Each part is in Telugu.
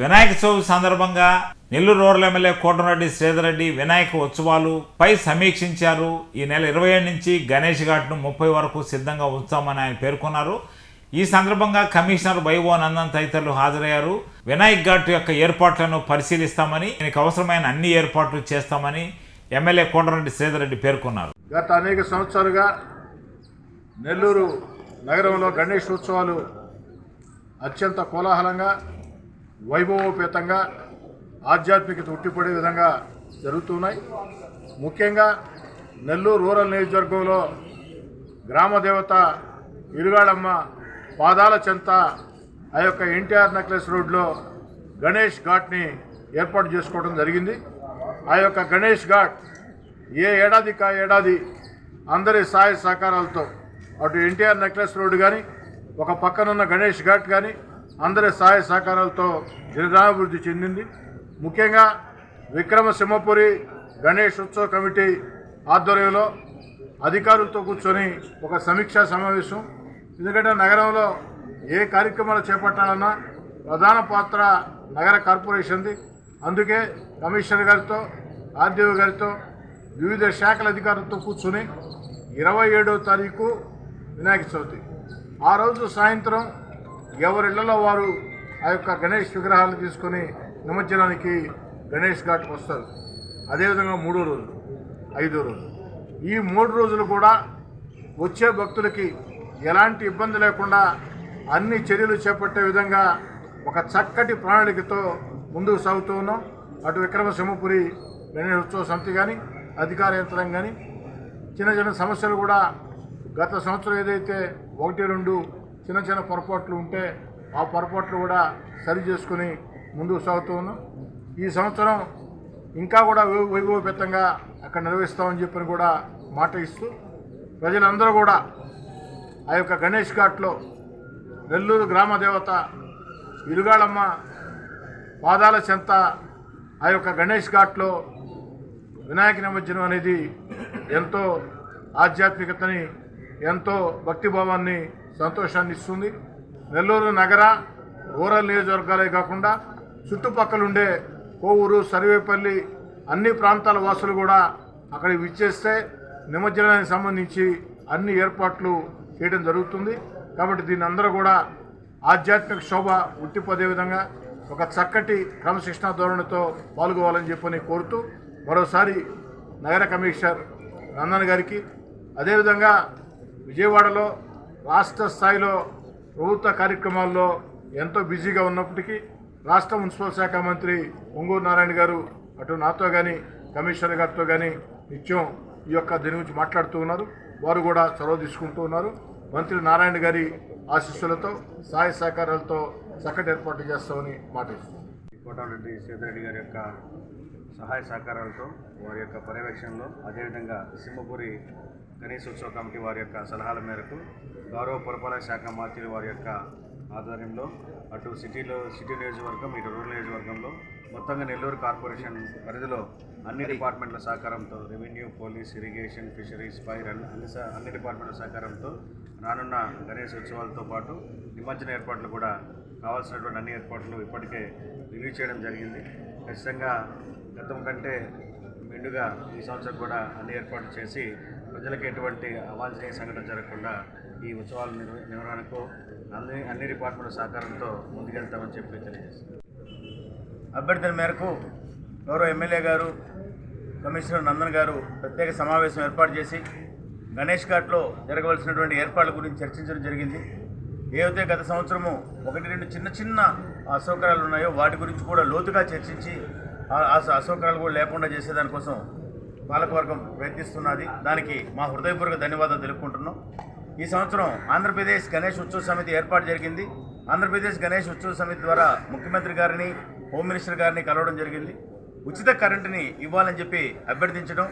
వినాయక చవితి సందర్భంగా నెల్లూరు రూరల్ ఎమ్మెల్యే కోటరెడ్డి శ్రీధర్రెడ్డి వినాయక ఉత్సవాలు పై సమీక్షించారు. ఈ నెల ఇరవై ఏడు నుంచి గణేష్ ఘాట్ను ముప్పై వరకు సిద్ధంగా ఉంచామని ఆయన పేర్కొన్నారు. ఈ సందర్భంగా కమిషనర్ వైవో నందన్ తదితరులు హాజరయ్యారు. వినాయక్ ఘాట్ యొక్క ఏర్పాట్లను పరిశీలిస్తామని దీనికి అవసరమైన అన్ని ఏర్పాట్లు చేస్తామని ఎమ్మెల్యే కోటరెడ్డి శ్రీధర్రెడ్డి పేర్కొన్నారు. గత అనేక సంవత్సరాలుగా నెల్లూరు నగరంలో గణేష్ ఉత్సవాలు అత్యంత కోలాహలంగా వైభవోపేతంగా ఆధ్యాత్మికత ఉట్టిపడే విధంగా జరుగుతున్నాయి. ముఖ్యంగా నెల్లూరు రూరల్ నియోజకవర్గంలో గ్రామదేవత ఇరుగాళమ్మ పాదాల చెంత ఆ యొక్క ఎన్టీఆర్ నెక్లెస్ రోడ్లో గణేష్ ఘాట్ని ఏర్పాటు చేసుకోవడం జరిగింది. ఆ యొక్క గణేష్ ఘాట్ ఏ ఏడాది కా ఏడాది అందరి సహాయ సహకారాలతో అటు ఎన్టీఆర్ నెక్లెస్ రోడ్డు కానీ ఒక పక్కనున్న గణేష్ ఘాట్ కానీ అందరి సహాయ సహకారాలతో దినదాభివృద్ధి చెందింది. ముఖ్యంగా విక్రమసింహపురి గణేష్ ఉత్సవ కమిటీ ఆధ్వర్యంలో అధికారులతో కూర్చొని ఒక సమీక్షా సమావేశం. ఎందుకంటే నగరంలో ఏ కార్యక్రమాలు చేపట్టాలన్నా ప్రధాన పాత్ర నగర కార్పొరేషన్ది. అందుకే కమిషనర్ గారితో ఆర్డీఓ గారితో వివిధ శాఖల అధికారులతో కూర్చొని ఇరవై ఏడవ తారీఖు వినాయక చవితి. ఆ రోజు సాయంత్రం ఎవరిళ్ళలో వారు ఆ యొక్క గణేష్ విగ్రహాలు తీసుకొని నిమజ్జనానికి గణేష్ ఘాట్కి వస్తారు. అదేవిధంగా మూడో రోజు ఐదో రోజు. ఈ మూడు రోజులు కూడా వచ్చే భక్తులకి ఎలాంటి ఇబ్బంది లేకుండా అన్ని చర్యలు చేపట్టే విధంగా ఒక చక్కటి ప్రణాళికతో ముందుకు సాగుతూ ఉన్నాం. అటు విక్రమసింహపురి గణేష్ ఉత్సవ సమితి కానీ అధికార యంత్రం కానీ చిన్న చిన్న సమస్యలు కూడా గత సంవత్సరం ఏదైతే ఒకటి రెండు చిన్న చిన్న పొరపాట్లు ఉంటే ఆ పొరపాట్లు కూడా సరి చేసుకుని ముందుకు సాగుతూ ఉన్నాం. ఈ సంవత్సరం ఇంకా కూడా వైభవపేతంగా అక్కడ నిర్వహిస్తామని చెప్పని కూడా మాట ఇస్తూ ప్రజలందరూ కూడా ఆ యొక్క గణేష్ ఘాట్లో నెల్లూరు గ్రామ దేవత ఇరుగాళమ్మ పాదాల చెంత ఆ యొక్క గణేష్ ఘాట్లో వినాయక నిమజ్జనం అనేది ఎంతో ఆధ్యాత్మికతని ఎంతో భక్తిభావాన్ని సంతోషాన్ని ఇస్తుంది. నెల్లూరు నగర రూరల్ నియోజకవర్గాలే కాకుండా చుట్టుపక్కలుండే కోవూరు సర్వేపల్లి అన్ని ప్రాంతాల వాసులు కూడా అక్కడికి విచ్చేస్తే నిమజ్జనానికి సంబంధించి అన్ని ఏర్పాట్లు చేయడం జరుగుతుంది. కాబట్టి దీని అందరూ కూడా ఆధ్యాత్మిక శోభ ఉట్టిపోదే విధంగా ఒక చక్కటి క్రమశిక్షణ ధోరణితో పాల్గొవాలని చెప్పని కోరుతూ మరోసారి నగర కమిషనర్ నందన్ గారికి అదేవిధంగా విజయవాడలో రాష్ట్ర స్థాయిలో ప్రభుత్వ కార్యక్రమాల్లో ఎంతో బిజీగా ఉన్నప్పటికీ రాష్ట్ర మున్సిపల్ శాఖ మంత్రి పొంగూరు నారాయణ గారు అటు నాతో కానీ కమిషనర్ గారితో కానీ నిత్యం ఈ యొక్క దీని గురించి మాట్లాడుతూ ఉన్నారు. వారు కూడా చొరవ తీసుకుంటూ ఉన్నారు. మంత్రి నారాయణ గారి ఆశీస్సులతో సహాయ సహకారాలతో చక్కటి ఏర్పాటు చేస్తామని మాటిస్తున్నాను కోటారెడ్డి సీతారెడ్డి గారి యొక్క సహాయ సహకారాలతో వారి యొక్క పర్యవేక్షణలో అదేవిధంగా సింహపురి గణేశోత్సవ కమిటీ వారి యొక్క సలహాల మేరకు గౌరవ పురపాలక శాఖ మంత్రి వారి యొక్క ఆధ్వర్యంలో అటు సిటీలో సిటీ నియోజకవర్గం ఇటు రూరల్ నియోజకవర్గంలో మొత్తంగా నెల్లూరు కార్పొరేషన్ పరిధిలో అన్ని డిపార్ట్మెంట్ల సహకారంతో revenue police irrigation fisheries fire అన్ని అన్ని డిపార్ట్మెంట్ల సహకారంతో రానున్న గణేష్ ఉత్సవాలతో పాటు నిమజ్జన ఏర్పాట్లు కూడా కావాల్సినటువంటి అన్ని ఏర్పాట్లు ఇప్పటికే రివ్యూ చేయడం జరిగింది. ఖచ్చితంగా గతం కంటే మెండుగా ఈ సంవత్సరం కూడా అన్ని ఏర్పాట్లు చేసి ప్రజలకు ఎటువంటి అవాంఛనీయ సంఘటన జరగకుండా ఈ ఉత్సవాల నిర్వ నిర్వహణకు అన్ని అన్ని డిపార్ట్మెంట్ల సహకారంతో ముందుకెళ్తామని చెప్పి తెలియజేస్తాను అభ్యర్థుల మేరకు గౌరవ ఎమ్మెల్యే గారు కమిషనర్ నందన్ గారు ప్రత్యేక సమావేశం ఏర్పాటు చేసి గణేష్ ఘాట్లో జరగవలసినటువంటి ఏర్పాట్ల గురించి చర్చించడం జరిగింది. ఏవైతే గత సంవత్సరము ఒకటి రెండు చిన్న చిన్న అసౌకర్యాలు ఉన్నాయో వాటి గురించి కూడా లోతుగా చర్చించి ఆ ఆ అసౌకర్యాలు కూడా లేకుండా చేసేదానికోసం పాలకవర్గం ప్రయత్నిస్తున్నది. దానికి మా హృదయపూర్వక ధన్యవాదాలు తెలుపుకుంటున్నాం. ఈ సంవత్సరం ఆంధ్రప్రదేశ్ గణేష్ ఉత్సవ సమితి ఏర్పాటు జరిగింది. ఆంధ్రప్రదేశ్ గణేష్ ఉత్సవ సమితి ద్వారా ముఖ్యమంత్రి గారిని హోమ్ మినిస్టర్ గారిని కలవడం జరిగింది. ఉచిత కరెంటుని ఇవ్వాలని చెప్పి అభ్యర్థించడం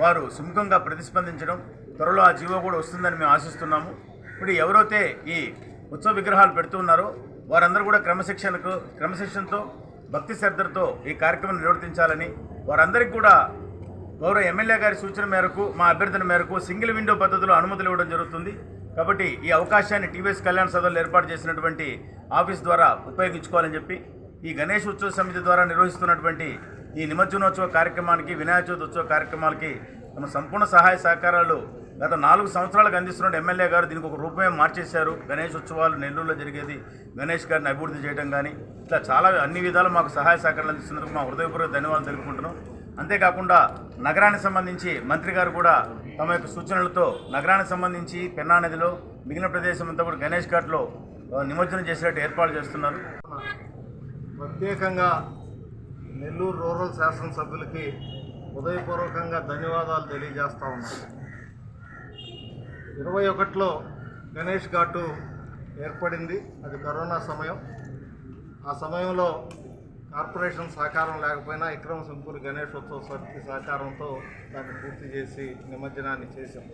వారు సుముఖంగా ప్రతిస్పందించడం త్వరలో ఆ జీవో కూడా వస్తుందని మేము ఆశిస్తున్నాము. ఇప్పుడు ఎవరైతే ఈ ఉత్సవ విగ్రహాలు పెడుతున్నారో వారందరూ కూడా క్రమశిక్షణకు క్రమశిక్షణతో భక్తి శ్రద్ధలతో ఈ కార్యక్రమం నిర్వర్తించాలని వారందరికీ కూడా గౌరవ ఎమ్మెల్యే గారి సూచన మేరకు మా అభ్యర్థన మేరకు సింగిల్ విండో పద్ధతిలో అనుమతులు ఇవ్వడం జరుగుతుంది. కాబట్టి ఈ అవకాశాన్ని టీవీఎస్ కళ్యాణ్ సదస్సులో ఏర్పాటు చేసినటువంటి ఆఫీస్ ద్వారా ఉపయోగించుకోవాలని చెప్పి ఈ గణేష్ ఉత్సవ సమితి ద్వారా నిర్వహిస్తున్నటువంటి ఈ నిమజ్జనోత్సవ కార్యక్రమానికి వినాయక చవితి ఉత్సవ కార్యక్రమాలకి తమ సంపూర్ణ సహాయ సహకారాలు గత నాలుగు సంవత్సరాలకు అందిస్తున్న ఎమ్మెల్యే గారు దీనికి ఒక రూపమే మార్చేశారు. గణేష్ ఉత్సవాలు నెల్లూరులో జరిగేది గణేష్ గారిని అభివృద్ధి చేయడం కానీ ఇట్లా చాలా అన్ని విధాలు మాకు సహాయ సహకారాలు అందిస్తున్నందుకు మా హృదయపూర్వక ధన్యవాదాలు తెలుపుకుంటున్నాం. అంతేకాకుండా నగరానికి సంబంధించి మంత్రి గారు కూడా తమ యొక్క సూచనలతో నగరానికి సంబంధించి పెన్నా నదిలో మిగిలిన ప్రదేశం అంతా కూడా గణేష్ ఘాట్లో నిమజ్జనం చేసేటట్టు ఏర్పాటు చేస్తున్నారు. ప్రత్యేకంగా నెల్లూరు రూరల్ శాసనసభ్యులకి హృదయపూర్వకంగా ధన్యవాదాలు తెలియజేస్తా ఉన్నాను ఇరవై ఒకటిలో గణేష్ ఘాటు ఏర్పడింది. అది కరోనా సమయం. ఆ సమయంలో కార్పొరేషన్ సహకారం లేకపోయినా విక్రమ సింపూరి గణేష్ ఉత్సవ సమితి సహకారంతో దాన్ని పూర్తి చేసి నిమజ్జనాన్ని చేశాం.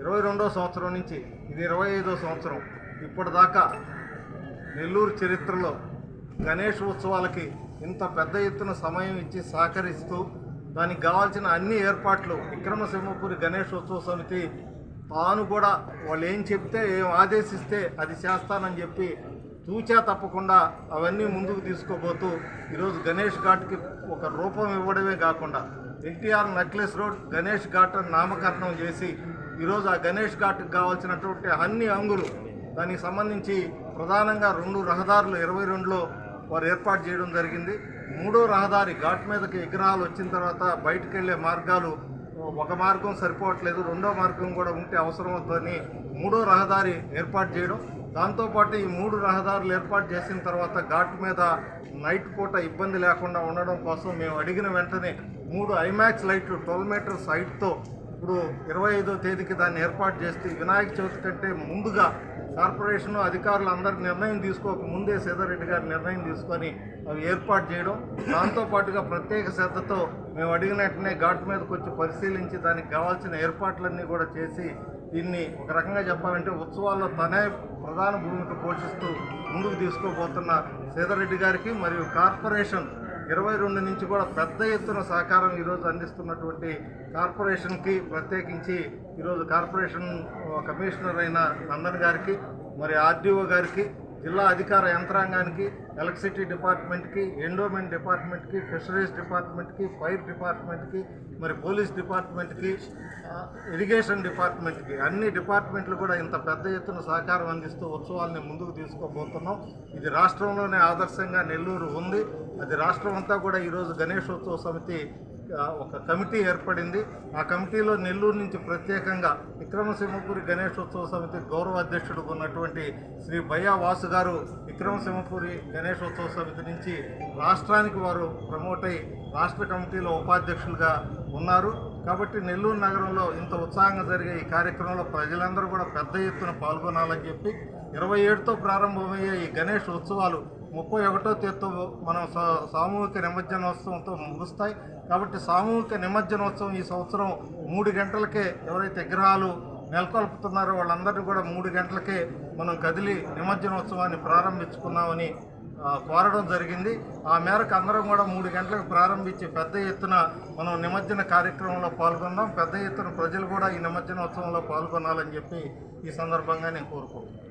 ఇరవై రెండో సంవత్సరం నుంచి ఇది ఇరవై ఐదో సంవత్సరం ఇప్పటిదాకా నెల్లూరు చరిత్రలో గణేష్ ఉత్సవాలకి ఇంత పెద్ద ఎత్తున సమయం ఇచ్చి సహకరిస్తూ దానికి కావాల్సిన అన్ని ఏర్పాట్లు విక్రమసింహపురి గణేష్ ఉత్సవ సమితి తాను కూడా వాళ్ళు ఏం చెప్తే ఏం ఆదేశిస్తే అది చేస్తానని చెప్పి తూచా తప్పకుండా అవన్నీ ముందుకు తీసుకోబోతూ ఈరోజు గణేష్ ఘాట్కి ఒక రూపం ఇవ్వడమే కాకుండా NTR necklace road Ganesh Ghat నామకరణం చేసి ఈరోజు ఆ గణేష్ ఘాట్కి కావాల్సినటువంటి అన్ని అంగులు దానికి సంబంధించి ప్రధానంగా రెండు రహదారులు ఇరవై రెండులో వారు ఏర్పాటు చేయడం జరిగింది. మూడో రహదారి ఘాట్ మీదకి విగ్రహాలు వచ్చిన తర్వాత బయటకు వెళ్ళే మార్గాలు ఒక మార్గం సరిపోవట్లేదు రెండో మార్గం కూడా ఉంటే అవసరం అవుతుందని మూడో రహదారి ఏర్పాటు చేయడం. దాంతోపాటు ఈ మూడు రహదారులు ఏర్పాటు చేసిన తర్వాత ఘాట్ మీద నైట్ పూట ఇబ్బంది లేకుండా ఉండడం కోసం మేము అడిగిన వెంటనే మూడు ఐమాక్స్ లైట్లు ట్వెల్వ్ మీటర్స్ హైట్తో ఇప్పుడు ఇరవై ఐదో తేదీకి దాన్ని ఏర్పాటు చేస్తే వినాయక చవితి కంటే ముందుగా కార్పొరేషన్ అధికారులు అందరు నిర్ణయం తీసుకోక ముందే సీతారెడ్డి గారు నిర్ణయం తీసుకొని అవి ఏర్పాటు చేయడం. దాంతోపాటుగా ప్రత్యేక శ్రద్ధతో మేము అడిగినట్టునే ఘాట్ మీదకి వచ్చి పరిశీలించి దానికి కావాల్సిన ఏర్పాట్లన్నీ కూడా చేసి దీన్ని ఒక రకంగా చెప్పాలంటే ఉత్సవాల్లో తనే ప్రధాన భూమిక పోషిస్తూ ముందుకు తీసుకోబోతున్న సీతారెడ్డి గారికి మరియు కార్పొరేషన్ ఇరవై రెండు నుంచి కూడా పెద్ద ఎత్తున సహకారం ఈరోజు అందిస్తున్నటువంటి కార్పొరేషన్కి ప్రత్యేకించి ఈరోజు కార్పొరేషన్ కమిషనర్ అయిన నందన్ గారికి మరి ఆర్డీఓ గారికి జిల్లా అధికార యంత్రాంగానికి ఎలక్ట్రిసిటీ డిపార్ట్మెంట్కి ఎండోమెంట్ డిపార్ట్మెంట్కి ఫిషరీస్ డిపార్ట్మెంట్కి ఫైర్ డిపార్ట్మెంట్కి మరి పోలీస్ డిపార్ట్మెంట్కి ఇరిగేషన్ డిపార్ట్మెంట్కి అన్ని డిపార్ట్మెంట్లు కూడా ఇంత పెద్ద ఎత్తున సహకారం అందిస్తూ ఉత్సవాల్ని ముందుకు తీసుకోబోతున్నాం ఇది రాష్ట్రంలోనే ఆదర్శంగా నెల్లూరు ఉంది. అది రాష్ట్రం అంతా కూడా ఈరోజు గణేశోత్సవ సమితి ఒక కమిటీ ఏర్పడింది. ఆ కమిటీలో నెల్లూరు నుంచి ప్రత్యేకంగా విక్రమసింహపురి గణేశోత్సవ సమితి గౌరవ అధ్యక్షుడు ఉన్నటువంటి శ్రీ భయ్యా వాసు గారు విక్రమసింహపురి గణేశోత్సవ సమితి నుంచి రాష్ట్రానికి వారు ప్రమోట్ అయి రాష్ట్ర కమిటీలో ఉపాధ్యక్షులుగా ఉన్నారు. కాబట్టి నెల్లూరు నగరంలో ఇంత ఉత్సాహంగా జరిగే ఈ కార్యక్రమంలో ప్రజలందరూ కూడా పెద్ద ఎత్తున పాల్గొనాలని చెప్పి ఇరవై ఏడుతో ప్రారంభమయ్యే ఈ గణేష్ ఉత్సవాలు ముప్పై ఒకటో తేదీతో మనం సామూహిక నిమజ్జనోత్సవంతో ముగుస్తాయి. కాబట్టి సామూహిక నిమజ్జనోత్సవం ఈ సంవత్సరం మూడు గంటలకే ఎవరైతే విగ్రహాలు నెలకొల్పుతున్నారో వాళ్ళందరినీ కూడా మూడు గంటలకే మనం కదిలి నిమజ్జనోత్సవాన్ని ప్రారంభించుకున్నామని కోరడం జరిగింది. ఆ మేరకు అందరం కూడా మూడు గంటలకు ప్రారంభించి పెద్ద ఎత్తున మనం నిమజ్జన కార్యక్రమంలో పాల్గొందాం పెద్ద ఎత్తున ప్రజలు కూడా ఈ నిమజ్జనోత్సవంలో పాల్గొనాలని చెప్పి ఈ సందర్భంగా నేను కోరుకుంటున్నాను.